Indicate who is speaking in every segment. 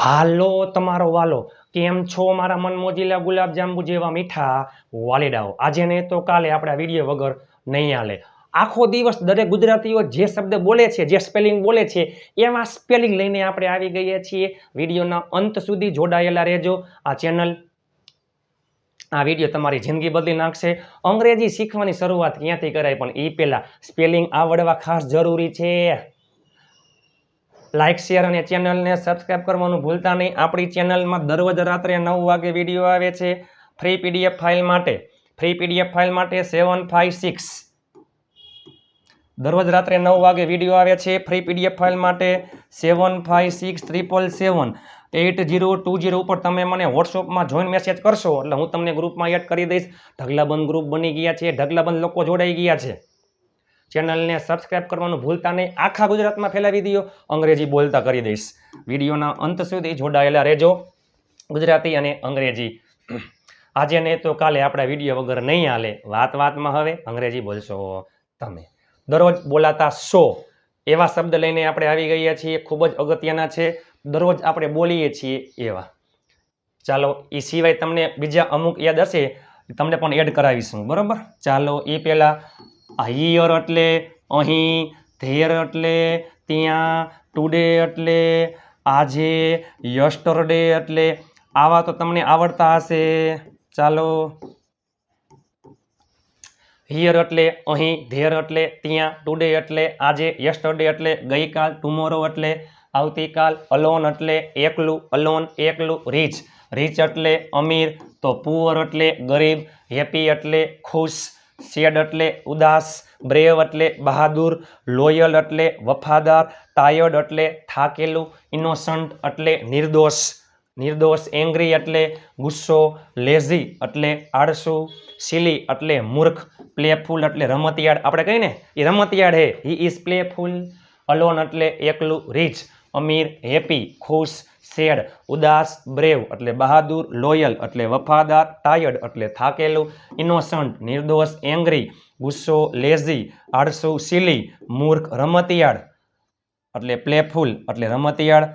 Speaker 1: હાલો તમારો વાલો, કેમ છો મારા મનમોજીલા ગુલાબજાંબુ જેવા મીઠા વાલીડાઓ? આજે નહીં તો કાલે આપણા વીડિયો વગર નહીં હાલે. આખો દિવસ દરેક ગુજરાતીઓ જે શબ્દ બોલે છે, જે સ્પેલિંગ બોલે છે, એવા સ્પેલિંગ લઈને આપણે આવી ગયા છીએ. વિડીયોના અંત સુધી જોડાયેલા રહેજો. આ ચેનલ આ વીડિયો તમારી જિંદગી બદલી નાખશે. અંગ્રેજી શીખવાની શરૂઆત ક્યાંથી કરાય પણ એ પહેલાં સ્પેલિંગ આવડવા ખાસ જરૂરી છે. લાઇક શેર અને ચેનલને સબસ્ક્રાઇબ કરવાનું ભૂલતા નહીં. આપણી ચેનલમાં દરરોજ રાત્રે નવ વાગે વીડિયો આવે છે ફ્રી પીડીએફ ફાઇલ માટે. ફ્રી પીડીએફ ફાઇલ માટે સેવન ફાઇવ સિક્સ દરરોજ રાત્રે નવ વાગે વીડિયો આવે છે ફ્રી પીડીએફ ફાઇલ માટે seven five six triple seven eight zero two zero ઉપર તમે મને વોટ્સઅપમાં જોઈન મેસેજ કરશો એટલે હું તમને ગ્રુપમાં એડ કરી દઈશ. ઢગલાબંધ ગ્રુપ બની ગયા છે. ઢગલાબંધ લોકો જોડાઈ ગયા છે. ચેનલને સબસ્ક્રાઇબ કરવાનું ભૂલતા નહીં. આખા ગુજરાતમાં ફેલાવી દો અંગ્રેજી બોલતા કરી દઈશ. વિડીયોના અંત સુધી જોડાયેલા રહેજો. ગુજરાતી અને અંગ્રેજી. આજે નહીં તો કાલે આપણા વીડિયો વગર નહીં હાલે. વાત વાતમાં હવે અંગ્રેજી બોલશો તમે. દરરોજ બોલાતા શો એવા શબ્દ લઈને આપણે આવી ગયા છીએ. ખૂબ જ અગત્યના છે. દરરોજ આપણે બોલીએ છીએ એવા. ચાલો, એ સિવાય તમને બીજા અમુક યાદ હશે. તમને પણ એડ કરાવીશું. બરાબર? ચાલો, એ પહેલાં હિયર એટલે અહીં, ધેર એટલે ત્યાં, ટુડે એટલે આજે, યસ્ટરડે એટલે આવા તો તમને આવડતા હશે. ચાલો. હિયર એટલે અહીં, ધેર એટલે ત્યાં, ટુડે એટલે આજે, યસ્ટરડે એટલે ગઈકાલ, ટુમોરો એટલે આવતીકાલ, અલોન એટલે એકલું, અલોન, એકલું, રીચ. રીચ એટલે અમીર, તો પુઅર એટલે ગરીબ, હેપી એટલે ખુશ. સેડ એટલે ઉદાસ, બ્રેવ એટલે બહાદુર, લોયલ એટલે વફાદાર, ટાયર્ડ એટલે થાકેલું ઇનોસન્ટ એટલે નિર્દોષ. નિર્દોષ એંગ્રી એટલે ગુસ્સો લેઝી એટલે આળસુ સિલી એટલે મૂર્ખ પ્લેફુલ એટલે રમતિયાળ. આપણે કહીએ ને એ રમતિયાળ હે હી ઇઝ પ્લેફુલ અલોન એટલે એકલું રીચ અમીર હેપી ખુશ સેડ, ઉદાસ, બ્રેવ એટલે બહાદુર, લોયલ એટલે વફાદાર, ટાયર્ડ એટલે થાકેલું, ઇનોસન્ટ, નિર્દોષ, એંગ્રી, ગુસ્સો, લેઝી, આળસુ, સિલી, મૂર્ખ, રમતિયાળ એટલે પ્લેફુલ એટલે રમતિયાળ.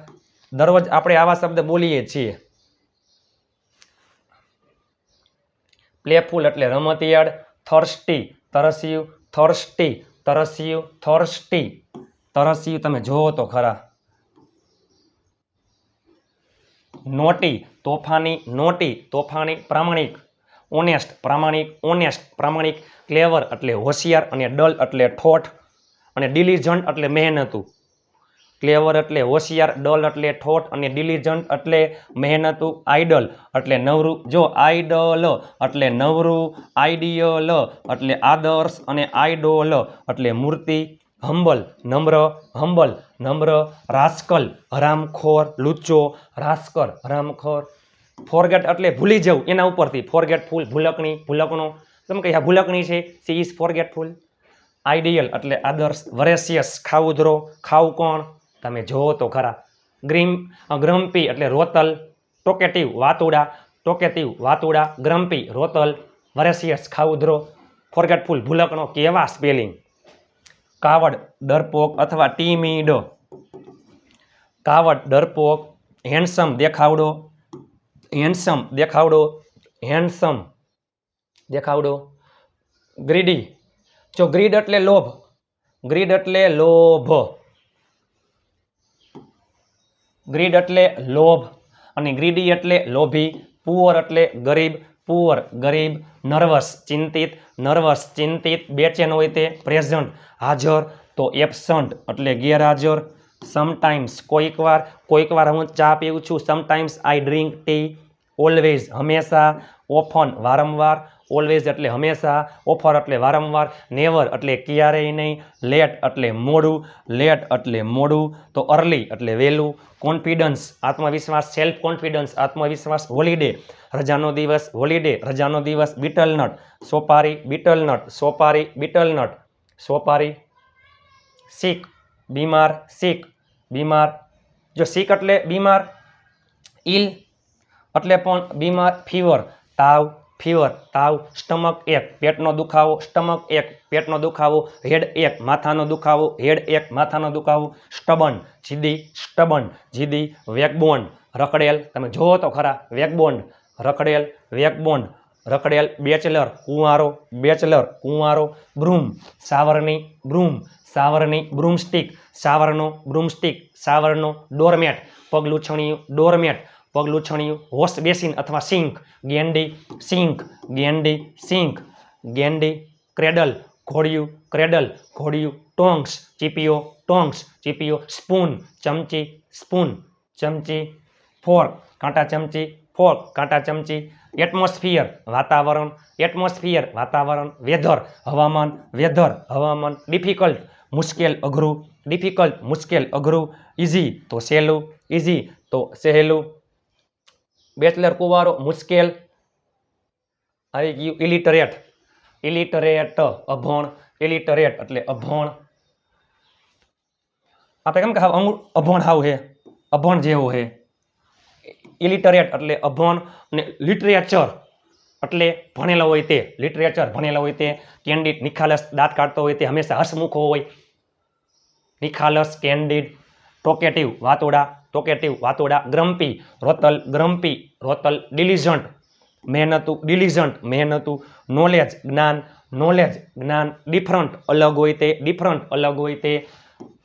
Speaker 1: દરરોજ આપણે આવા શબ્દ બોલીએ છીએ. પ્લેફુલ એટલે રમતિયાળ, થર્સ્ટી, તરસ્યું થર્સ્ટી તરસ્યું થર્સ્ટી. તરસ્યું તમે જોવો તો ખરા. નોટી, તોફાની નોટી, તોફાની પ્રામાણિક, ઓનેસ્ટ પ્રામાણિક ઓનેસ્ટ, પ્રામાણિક, ક્લેવર એટલે હોશિયાર અને ડલ એટલે ઠોઠ અને ડિલિજન્ટ એટલે મહેનતું. ક્લેવર એટલે હોશિયાર, ડલ એટલે ઠોઠ અને ડિલિજન્ટ એટલે મહેનતું, આઈડલ એટલે નવરું. જો આઈડલ એટલે નવરું, આઈડિયલ એટલે આદર્શ અને આઈડોલ એટલે મૂર્તિ. હંબલ, નમ્ર હંબલ, નમ્ર રાસ્કલ, હરામખોર, લુચ્ચો રાસ્કર, હરામખોર. ફોરગેટ એટલે ભૂલી જવું, એના ઉપરથી. ફોરગેટફુલ ભૂલકણી, ભૂલકણો. તમે કહ્યા ભૂલકણી છે. સી ઇઝ ફોરગેટફુલ આઈડિયલ એટલે આદર્શ વરેસિયસ ખાઉધરો ખાવ કોણ તમે જોવો તો ખરા. ગ્રીમ ગ્રમ્પી એટલે રોતલ. ટોકેટિવ, વાતુડા. ટોકેટિવ, વાતુડા, ગ્રમ્પી, રોતલ. વરેસિયસ ખાઉધરો. ફોરગેટફુલ ભૂલકણો, કેવા સ્પેલિંગ. કાવડ, ડરપોક અથવા ટીમીડ. કાવડ, ડરપોક, હેન્ડસમ દેખાવડો હેન્ડસમ દેખાવડો હેન્ડસમ દેખાવડો. ગ્રીડી, જો ગ્રીડ એટલે લોભ, ગ્રીડ એટલે લોભ. ગ્રીડ એટલે લોભ અને ગ્રીડી એટલે લોભી, પુઅર એટલે ગરીબ પુઅર ગરીબ નર્વસ ચિંતિત નર્વસ ચિંતિત, બેચેન હોય તે પ્રેઝન્ટ હાજર, તો એબસન્ટ એટલે ગેરહાજર. સમટાઈમ્સ કોઈક વાર કોઈક વાર હું ચા પીઉં છું sometimes I drink tea always હંમેશા ઓફન વારંવાર ઓલવેઝ એટલે હંમેશા ઓફર એટલે વારંવાર નેવર એટલે ક્યારેય નહીં લેટ એટલે મોડું લેટ એટલે મોડું તો અર્લી એટલે વહેલું કોન્ફિડન્સ આત્મવિશ્વાસ સેલ્ફ કોન્ફિડન્સ આત્મવિશ્વાસ હોલિડે રજાનો દિવસ હોલિડે રજાનો દિવસ બીટલનટ સોપારી બીટલનટ સોપારી બીટલનટ સોપારી સિક બીમાર સિક બીમાર જો સિક એટલે બીમાર ઇલ એટલે પણ બીમાર ફીવર તાવ ફીવર, તાવ, સ્ટમક એક, પેટનો દુખાવો, સ્ટમક એક, પેટનો દુખાવો, હેડ એક, માથાનો દુખાવો, હેડ એક, માથાનો દુખાવો, સ્ટબન, જીદી સ્ટબન, જીદી વેકબોન રખડેલ, તમે જોવો તો ખરા વેકબોન્ડ રખડેલ વેગબોન્ડ રખડેલ, બેચલર, કુંવારો બેચલર, કુંવારો, બ્રૂમ સાવરની બ્રૂમ સાવરની બ્રૂમસ્ટિક સાવરનો બ્રૂમસ્ટિક સાવરનો ડોરમેટ પગલું છણિયું ડોરમેટ પગલુછણિયું વોશ બેસિન અથવા sink ગેંડી sink ગેંડી sink ગેંડી cradle ઘોડિયું cradle ઘોડિયું ટોંગ્સ ચીપીઓ ટોંગ્સ ચીપીઓ spoon ચમચી સ્પૂન ચમચી ફોર્ક કાંટા ચમચી ફોર્ક કાંટા ચમચી એટમોસ્ફિયર વાતાવરણ એટમોસ્ફિયર વાતાવરણ વેધર હવામાન વેધર હવામાન ડિફિકલ્ટ મુશ્કેલ અઘરું ડિફિકલ્ટ મુશ્કેલ અઘરું ઇઝી તો સહેલું ઇઝી તો સહેલું બેચલર કુવારો, મુશ્કેલ. આવી ગયું ઇલિટરેટ ઇલિટરેટ અભણ. ઇલિટરેટ એટલે અભણ. આપણે કેમ કે અંગુ અભણ હાવ હે. અભણ જેવું હે. ઇલિટરેટ એટલે અભણ અને લિટરેચર એટલે ભણેલા હોય તે. લિટરેચર ભણેલા હોય તે. કેન્ડિડ નિખાલસ, દાંત કાઢતો હોય તે. હંમેશા હસમુખો હોય. નિખાલસ કેન્ડિડ ટોકેટિવ વાતોડા. ટોકેટિવ વાતોડા ગ્રમ્પી, રોતલ ગ્રમ્પી, રોતલ ડિલિજન્ટ. મહેનતું ડિલિજન્ટ, મહેનતું નોલેજ જ્ઞાન નોલેજ જ્ઞાન ડિફરન્ટ, અલગ હોય તે ડિફરન્ટ, અલગ હોય તે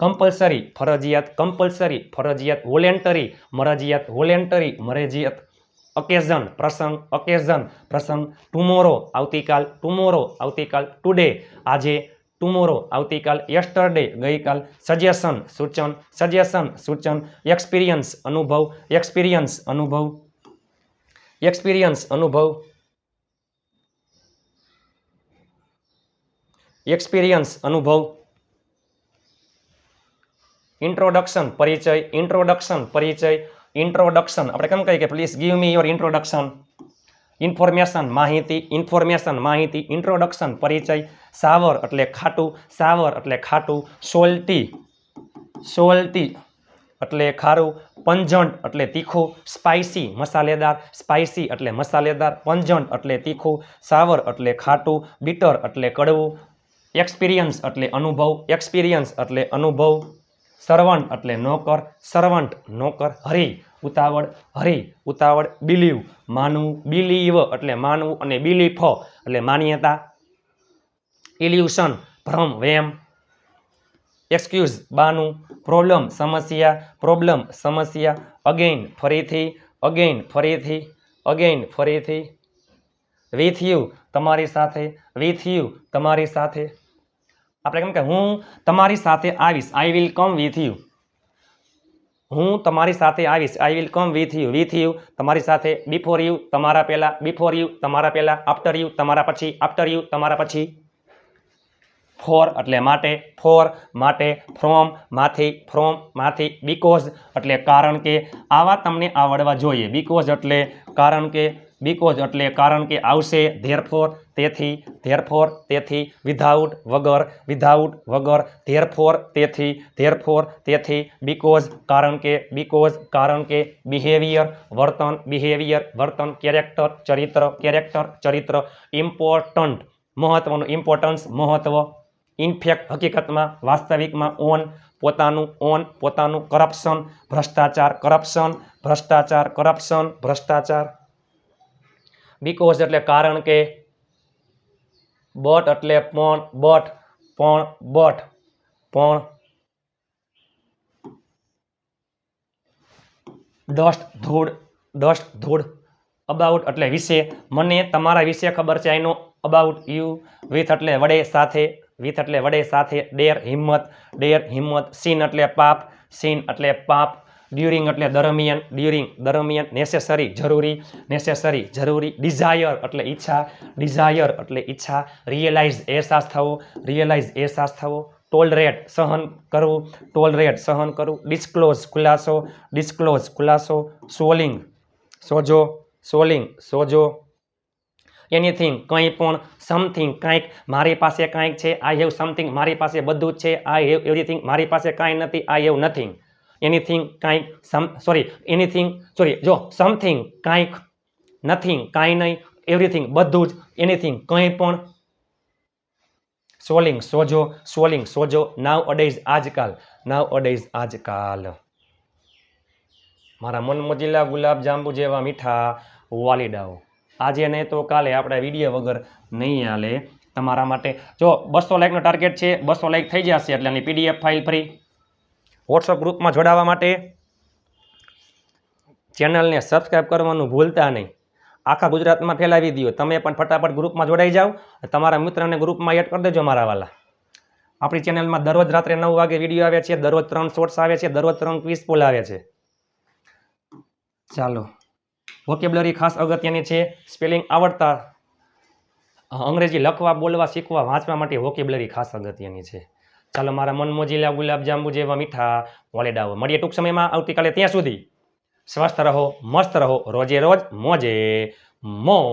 Speaker 1: કમ્પલસરી, ફરજિયાત કમ્પલસરી, ફરજિયાત વોલેન્ટરી, મરજિયાત વોલેન્ટરી, મરજિયાત ઓકેઝન, પ્રસંગ ઓકેઝન, પ્રસંગ ટુમોરો, આવતીકાલ ટુમોરો, આવતીકાલ ટુડે. આજે ટુમોરો આવતીકાલ યસ્ટરડે ગઈકાલ સજેશન સૂચન સજેશન સૂચન એક્સપિરિયન્સ અનુભવ એક્સપિરિયન્સ અનુભવ એક્સપિરિયન્સ અનુભવ એક્સપિરિયન્સ અનુભવ ઇન્ટ્રોડક્શન પરિચય ઇન્ટ્રોડક્શન પરિચય ઇન્ટ્રોડક્શન આપણે કેમ કહીએ કે please give me your introduction information માહિતી ઇન્ફોર્મેશન માહિતી ઇન્ટ્રોડક્શન પરિચય સાવર એટલે ખાટું, સાવર એટલે ખાટું, સોલ્ટી સોલ્ટી એટલે ખારું પંજન્ટ એટલે તીખું સ્પાઇસી મસાલેદાર સ્પાઇસી એટલે મસાલેદાર પંજન્ટ એટલે તીખું, સાવર એટલે ખાટું, બીટર એટલે કડવું, એક્સપિરિયન્સ એટલે અનુભવ, એક્સપિરિયન્સ એટલે અનુભવ સર્વન્ટ એટલે નોકર સર્વન્ટ નોકર, હરી, ઉતાવળ હરી, ઉતાવળ, બિલીવ, માનવું, બિલીવ એટલે માનવું અને બિલીફ એટલે માન્યતા ઇલ્યુશન ભ્રમ વેમ એક્સક્યુઝ બાનું પ્રોબ્લેમ સમસ્યા પ્રોબ્લેમ સમસ્યા અગેઇન ફરીથી અગેઇન ફરીથી અગેઇન ફરીથી વિથ યુ તમારી સાથે વિથ યુ તમારી સાથે આપણે કેમ કે હું તમારી સાથે આવીશ I will come with you હું તમારી સાથે આવીશ I will come with you with you તમારી સાથે બિફોર યુ તમારા પહેલા બિફોર યુ તમારા પહેલા આફ્ટર યુ તમારા પછી આફ્ટર યુ તમારા પછી ફોર એટલે માટે ફોર, માટે ફ્રોમ, માંથી ફ્રોમ, માંથી બીકોઝ એટલે કારણ કે આવા તમને આવડવા જોઈએ. બીકોઝ એટલે કારણ કે, બીકોઝ એટલે કારણ કે આવશે ધેરફોર તેથી ધેરફોર તેથી વિધાઉટ વગર વિધાઉટ વગર ધેરફોર તેથી ધેરફોર તેથી, બીકોઝ કારણ કે, બીકોઝ કારણ કે બિહેવિયર વર્તન બિહેવિયર વર્તન કેરેક્ટર ચરિત્ર કેરેક્ટર ચરિત્ર ઇમ્પોર્ટન્ટ મહત્વનું ઇમ્પોર્ટન્સ મહત્વ ઇનફેક્ટ હકીકતમાં, વાસ્તવિકમાં ઓન પોતાનું ઓન પોતાનું કરપ્શન ભ્રષ્ટાચાર કરપ્શન ભ્રષ્ટાચાર કરપ્શન ભ્રષ્ટાચાર. બીકોઝ એટલે કારણ કે બટ એટલે પણ બટ પણ બટ પણ. ડસ્ટ ધૂળ ડસ્ટ ધૂળ. અબાઉટ એટલે વિશે. મને તમારા વિશે ખબર છે આઈનો અબાઉટ યુ વિથ એટલે વડે, સાથે. વિથ એટલે વડે સાથે ડેર હિંમત ડેર હિંમત, સીન એટલે પાપ, સીન એટલે પાપ, ડ્યુરિંગ એટલે દરમિયાન, ડ્યુરિંગ દરમિયાન નેસેસરી જરૂરી નેસેસરી જરૂરી ડિઝાયર એટલે ઈચ્છા ડિઝાયર એટલે ઈચ્છા રિયલાઇઝ અહેસાસ થવો રિયલાઇઝ અહેસાસ થવો ટોલરેટ સહન કરવું ટોલરેટ સહન કરવું ડિસ્ક્લોઝ ખુલાસો ડિસ્ક્લોઝ ખુલાસો, સોલિંગ, સોજો સોલિંગ, સોજો એનીથિંગ કંઈ પણ સમથિંગ કાંઈક મારી પાસે કાંઈક છે આઈ હેવ સમથિંગ મારી પાસે બધું જ છે આઈ હેવ એવરીથિંગ મારી પાસે કાંઈ નથી આઈ હેવ નથિંગ એનીથિંગ કાંઈક સમ સોરી એનીથિંગ સોરી જો સમથિંગ કાંઈક નથિંગ કાંઈ નહીં એવરીથિંગ બધું જ એનીથિંગ કંઈ પણ. સોલિંગ સોજો સોલિંગ સોજો નાવ અડેઝ આજકાલ નાવ અડેઝ આજકાલ. મારા મન મોજીલા ગુલાબ જાંબુ જેવા મીઠા વાલીડાઓ. આજે નહીં તો કાલે આપણે વીડિયો વગર નહીં હાલે. તમારા માટે જો બસો લાઇકનો ટાર્ગેટ છે, બસો લાઇક થઈ જશે એટલે એની પીડીએફ ફાઇલ ફ્રી. વોટ્સઅપ ગ્રુપમાં જોડાવા માટે ચેનલને સબસ્ક્રાઈબ કરવાનું ભૂલતા નહીં. આખા ગુજરાતમાં ફેલાવી દો તમે પણ ફટાફટ ગ્રુપમાં જોડાઈ જાઓ તમારા મિત્રને ગ્રુપમાં એડ કરી દેજો મારા વાલા. આપણી ચેનલમાં દરરોજ રાત્રે નવ વાગે વીડિયો આવે છે, દરરોજ ત્રણ શોર્ટ્સ આવે છે, દરરોજ ત્રણ ક્વિઝ પોલ આવે છે. ચાલો. વોકેબ્લરી ખાસ અગત્યની છે. સ્પેલિંગ આવડતા અંગ્રેજી લખવા, બોલવા, શીખવા, વાંચવા માટે વોકેબ્લરી ખાસ અગત્યની છે. ચાલો મારા મનમોજીલા ગુલાબજાંબુ ગુલાબ જેવા મીઠા વોલેડાઓ મળીએ ટૂંક સમયમાં. આવતીકાલે ત્યાં સુધી સ્વસ્થ રહો, મસ્ત રહો, રોજે રોજ મોજે મોજ